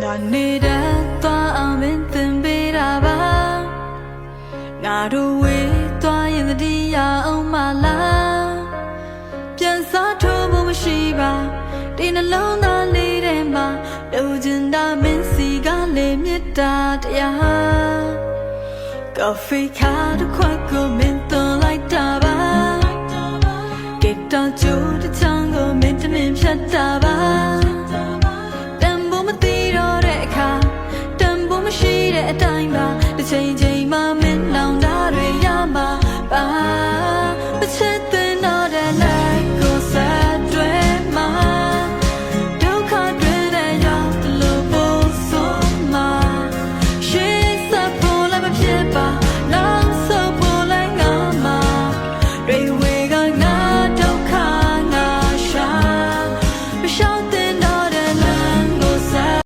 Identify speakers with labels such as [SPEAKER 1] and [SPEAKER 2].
[SPEAKER 1] နာနေတဲ့သွားအောင်မင်းသင်ပေးတာပါငါတို့ဝေးသွားရင်တတိယအောင်မလားပြန်စားထိုးဖို့မရှိပါဒီနှလုံးသားလေးထဲမှာလိုချင်တာမင်းစီကလေးမြတ်တာတရား Coffee ခါတစ်ခွက်ကိုမင်းသွန်လိုက်တာပါကစ်တာကျိုးတစ်ချောင်းကိုမင်းတမင်ဖြတ်တာပါ တဲ့အတိုင်းပါတစ်ချိန်ချိန်မှမင်းလောင်တာတွေရမှာပါတစ်ချက်